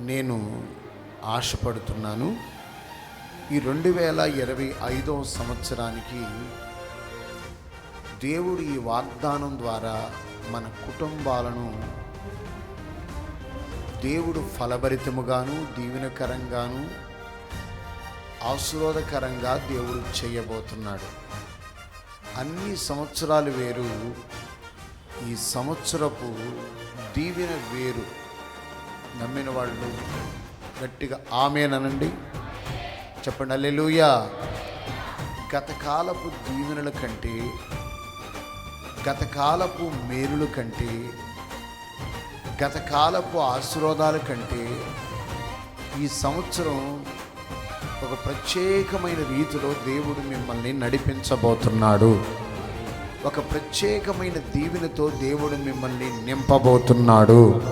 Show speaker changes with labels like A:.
A: నేను ఆశపడుతున్నాను. ఈ రెండు వేల ఇరవై ఐదవ సంవత్సరానికి దేవుడు ఈ వాగ్దానం ద్వారా మన కుటుంబాలను దేవుడు ఫలభరితముగాను దీవెనకరంగాను ఆశీర్వాదకరంగా దేవుడు చేయబోతున్నాడు. అన్ని సంవత్సరాలు వేరు ఈ సంవత్సరపు దీవెన వేరు. నమ్మిన వాళ్ళు గట్టిగా ఆమెనండి చెప్పండి అల్లెలుయా గతకాలపు దీవెనల కంటే గతకాలపు మేలుల కంటే గతకాలపు ఆశీర్వాదాల కంటే ఈ సంవత్సరం ఒక ప్రత్యేకమైన రీతిలో దేవుడు మిమ్మల్ని నడిపించబోతున్నాడు. ఒక ప్రత్యేకమైన దీవెనతో దేవుడు మిమ్మల్ని నింపబోతున్నాడు.